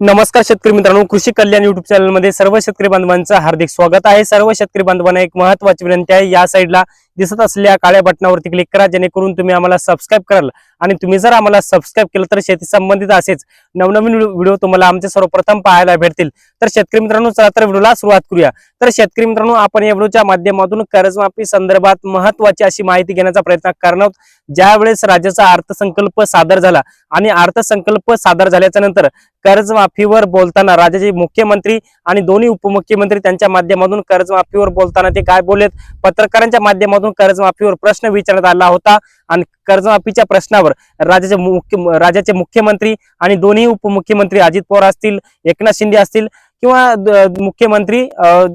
नमस्कार शेतकरी मित्रांनो कृषी कल्याण युट्यूब चॅनलमध्ये सर्व शेतकरी बांधवांचं हार्दिक स्वागत आहे. सर्व शेतकरी बांधवांना एक महत्वाची विनंती आहे. या साईडला दिसत असलेल्या काळ्या बटनावरती क्लिक करा जेणेकरून तुम्ही आम्हाला सबस्क्राईब कराल. आणि तुम्ही जर आम्हाला सबस्क्राईब केलं तर शेती संबंधित असेच नवनवीन व्हिडिओ तुम्हाला आमचे सर्वप्रथम पाहायला भेटतील. तर शेतकरी मित्रांनो चला तर व्हिडिओला सुरुवात करूया. तर शेतकरी मित्रांनो आपण या व्हिडिओच्या माध्यमातून कर्जमाफी संदर्भात महत्वाची अशी माहिती घेण्याचा प्रयत्न करणार आहोत. ज्यावेळेस राज्याचा अर्थसंकल्प सादर झाला आणि अर्थसंकल्प सादर झाल्याच्यानंतर कर्जमाफीवर बोलताना राज्याचे मुख्यमंत्री आणि दोन्ही उपमुख्यमंत्री त्यांच्या माध्यमातून कर्जमाफीवर बोलताना ते काय बोललेत? पत्रकारांच्या माध्यमातून कर्जमाफीवर प्रश्न विचारण्यात आला होता आणि कर्जमाफीच्या प्रश्नावर राज्याचे मुख्य राज्याचे मुख्यमंत्री आणि दोन्ही उपमुख्यमंत्री अजित पवार असतील एकनाथ शिंदे असतील किंवा मुख्यमंत्री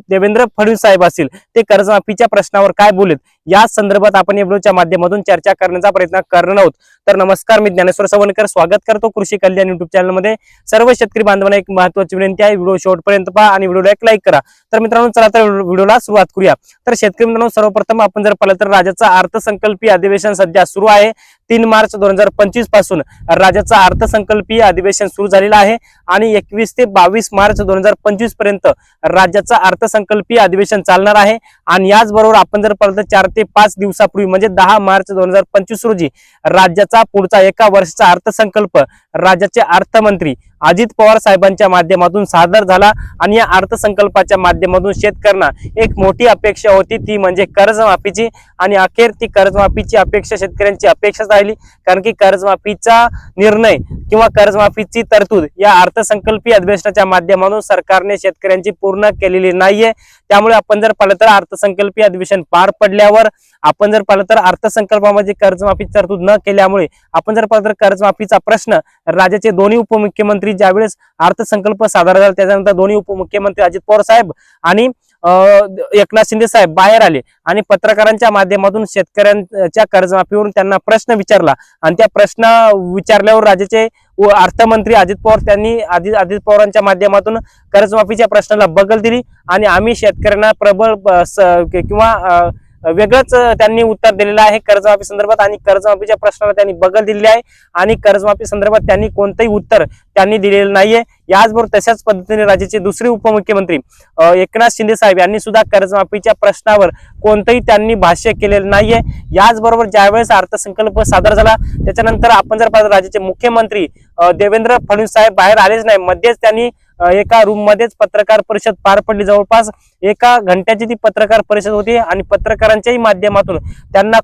देवेंद्र फडणवीस साहेब असतील ते कर्जमाफीच्या प्रश्नावर काय बोलत या संदर्भात आपण या व्हिडिओच्या माध्यमातून चर्चा करण्याचा प्रयत्न करणार आहोत. तर नमस्कार मी ज्ञानेश्वर सवणकर स्वागत करतो कृषी कल्याण युट्यूब चॅनलमध्ये सर्व शेतकरी बांधवांना एक महत्वाची विनंती आहे. व्हिडिओ शेवटपर्यंत पहा आणि व्हिडिओला एक लाईक करा. तर मित्रांनो चला तर व्हिडिओला सुरुवात करूया. तर शेतकरी मित्रांनो सर्वप्रथम आपण जर पाहिलं तर राज्याचा अर्थसंकल्पीय अधिवेशन सध्या सुरू आहे. तीन मार्च दोन हजार पंचवीसपासून राज्याचा अर्थसंकल्पीय अधिवेशन सुरू झालेलं आहे आणि एकवीस ते बावीस मार्च दोन हजार पंचवीसपर्यंत राज्याचा अर्थसंकल्पीय अधिवेशन चालणार आहे. आणि याचबरोबर आपण जर पाहिलं तर चार ते पाच दिवसापूर्वी म्हणजे दहा मार्च दोन हजार पंचवीस रोजी राज्याचा पुढचा एका वर्षाचा अर्थसंकल्प राज्याचे अर्थमंत्री अजित पवार साहेबांच्या माध्यमातून सादर झाला आणि या अर्थसंकल्पाच्या माध्यमातून शेतकऱ्यांना एक मोठी अपेक्षा होती. ती म्हणजे कर्जमाफीची आणि अखेर ती कर्जमाफीची अपेक्षा शेतकऱ्यांची अपेक्षाच राहिली. कारण की कर्जमाफीचा निर्णय किंवा कर्जमाफीची तरतूद या अर्थसंकल्पीय अधिवेशनाच्या माध्यमातून सरकारने शेतकऱ्यांची पूर्ण केलेली नाहीये. त्यामुळे आपण जर पाहिलं तर अर्थसंकल्पीय अधिवेशन पार पडल्यावर आपण जर पाहिलं तर अर्थसंकल्पामध्ये कर्जमाफी तरतूद न केल्यामुळे आपण जर पाहिलं तर कर्जमाफीचा प्रश्न राज्याचे दोन्ही उपमुख्यमंत्री ज्यावेळेस अर्थसंकल्प सादर झाला त्याच्यानंतर दोन्ही उपमुख्यमंत्री अजित पवार साहेब आणि एकनाथ शिंदे साहेब बाहेर आले. आणि पत्रकारांच्या माध्यमातून शेतकऱ्यांच्या कर्जमाफीवरून त्यांना प्रश्न विचारला. आणि त्या प्रश्न विचारल्यावर राज्याचे अर्थमंत्री अजित पवार त्यांनी अजित अजित पवारांच्या माध्यमातून कर्जमाफीच्या प्रश्नाला बगल दिली. आणि आम्ही शेतकऱ्यांना प्रबळ किंवा वेगळंच त्यांनी उत्तर दिलेलं आहे कर्जमाफी संदर्भात आणि कर्जमाफीच्या प्रश्नाला त्यांनी बगल दिलेली आहे आणि कर्जमाफी संदर्भात त्यांनी कोणतंही उत्तर त्यांनी दिलेलं नाहीये. याचबरोबर तशाच पद्धतीने राज्याचे दुसरे उपमुख्यमंत्री एकनाथ शिंदे साहेब यांनी सुद्धा कर्जमाफीच्या प्रश्नावर कोणतंही त्यांनी भाष्य केलेलं नाहीये. याचबरोबर ज्यावेळेस अर्थसंकल्प सादर झाला त्याच्यानंतर आपण जर पाहिलं राज्याचे मुख्यमंत्री देवेंद्र फडणवीस साहेब बाहेर आलेच नाही मध्येच त्यांनी एका रूम मध्येच पत्रकार परिषद पार पडली. जवळपास एका घंट्याची ती पत्रकार परिषद होती आणि पत्रकारांच्याही माध्यमातून त्यांना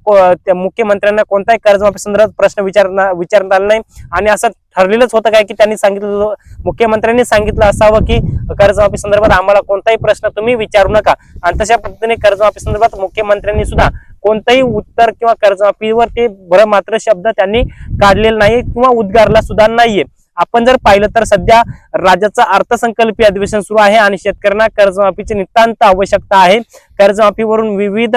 मुख्यमंत्र्यांना कोणताही कर्जमाफी संदर्भात प्रश्न विचारणार विचारण्यात आला नाही. आणि असं ठरलेलंच होतं काय की त्यांनी सांगितलं मुख्यमंत्र्यांनी सांगितलं असावं की कर्जमाफी संदर्भात आम्हाला कोणताही प्रश्न तुम्ही विचारू नका. आणि तशा पद्धतीने कर्जमाफी संदर्भात मुख्यमंत्र्यांनी सुद्धा कोणतंही उत्तर किंवा कर्जमाफीवर ते भर मात्र शब्द त्यांनी काढलेला नाही किंवा उद्गारला सुद्धा नाहीये. आपण जर पाहिलं तर सध्या राज्याचं अर्थसंकल्पीय अधिवेशन सुरू आहे आणि शेतकऱ्यांना कर्जमाफीची नितांत आवश्यकता आहे. कर्जमाफीवरून विविध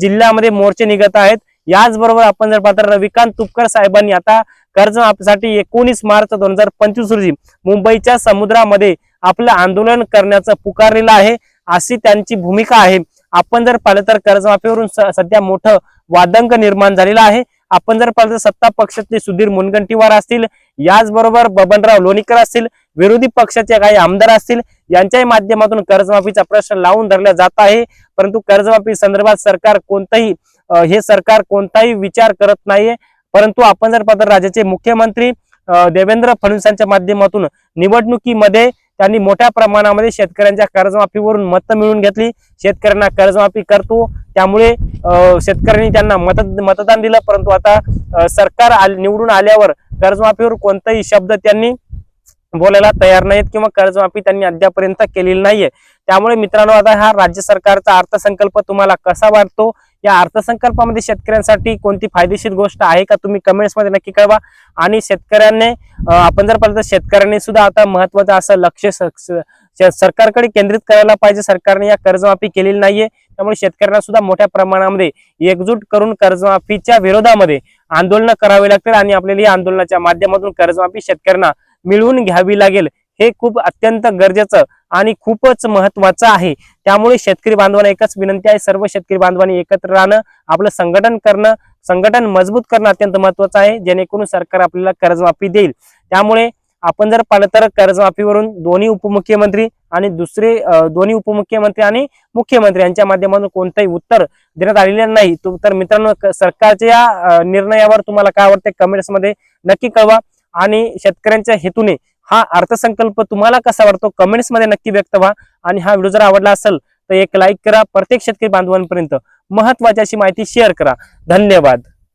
जिल्ह्यामध्ये मोर्चे निघत आहेत. याचबरोबर आपण जर पाहता रविकांत तुपकर साहेबांनी आता कर्जमाफीसाठी एकोणीस मार्च दोन हजार पंचवीस रोजी मुंबईच्या समुद्रामध्ये आपलं आंदोलन करण्याचं पुकारलेलं आहे. अशी त्यांची भूमिका आहे. आपण जर पाहिलं तर कर्जमाफीवरून स- सध्या मोठं वादंग निर्माण झालेलं आहे. आपण जर पाहिलं तर सत्ता पक्षातले सुधीर मुनगंटीवार असतील याचबरोबर बबनराव लोणीकर असतील विरोधी पक्षाचे काही आमदार असतील यांच्याही माध्यमातून कर्जमाफीचा प्रश्न लावून धरला जात आहे. परंतु कर्जमाफी संदर्भात सरकार कोणतंही हे सरकार कोणताही विचार करत नाहीये. परंतु आपण जर पाहतो राज्याचे मुख्यमंत्री देवेंद्र फडणवीसांच्या माध्यमातून निवडणुकीमध्ये त्यांनी मोठ्या प्रमाणामध्ये शेतकऱ्यांच्या कर्जमाफीवरून मतं मिळवून घेतली. शेतकऱ्यांना कर्जमाफी करतो. त्यामुळे शेतकऱ्यांनी त्यांना मत मतदान दिलं. परंतु आता सरकार आल- निवडून आल्यावर कर्जमाफीवर कोणताही शब्द त्यांनी बोलायला तयार नाहीत किंवा कर्जमाफी त्यांनी अद्यापर्यंत केलेली नाहीये. त्यामुळे मित्रांनो आता हा राज्य सरकारचा अर्थसंकल्प तुम्हाला कसा वाटतो? या अर्थसंकल्पामध्ये शेतकऱ्यांसाठी कोणती फायदेशीर गोष्ट आहे का तुम्ही कमेंट्समध्ये नक्की कळवा. आणि शेतकऱ्यांनी आपण जर पाहिलं तर शेतकऱ्यांनी सुद्धा आता महत्वाचं असं लक्ष सरकारकडे केंद्रित करायला पाहिजे. सरकारने या कर्जमाफी केलेली नाहीये. त्यामुळे शेतकऱ्यांना सुद्धा मोठ्या प्रमाणामध्ये एकजूट करून कर्जमाफीच्या विरोधामध्ये आंदोलन करावे लागतील आणि आपल्याला या आंदोलनाच्या माध्यमातून कर्जमाफी शेतकऱ्यांना मिळवून घ्यावी लागेल. हे खूप अत्यंत गरजेचं आणि खूपच महत्वाचं आहे. त्यामुळे शेतकरी बांधवांना एकच विनंती आहे सर्व शेतकरी बांधवांनी एकत्र राहणं आपलं संघटन करणं संघटन मजबूत करणं अत्यंत महत्वाचं आहे जेणेकरून सरकार आपल्याला कर्जमाफी देईल. त्यामुळे आपण जर पाहिलं तर कर्जमाफीवरून दोन्ही उपमुख्यमंत्री आणि दुसरे दोन्ही उपमुख्यमंत्री आणि मुख्यमंत्री यांच्या माध्यमातून कोणतंही उत्तर देण्यात आलेलं नाही. तर मित्रांनो सरकारच्या या निर्णयावर तुम्हाला काय वाटतं कमेंट्समध्ये नक्की कळवा. आणि शेतकऱ्यांच्या हेतूने हा अर्थसंकल्प तुम्हाला कसा वाटतो? कमेंट्समध्ये नक्की व्यक्त व्हा. आणि हा व्हिडिओ जर आवडला असेल तर एक लाईक करा. प्रत्येक शेतकरी बांधवांपर्यंत महत्वाची अशी माहिती शेअर करा. धन्यवाद.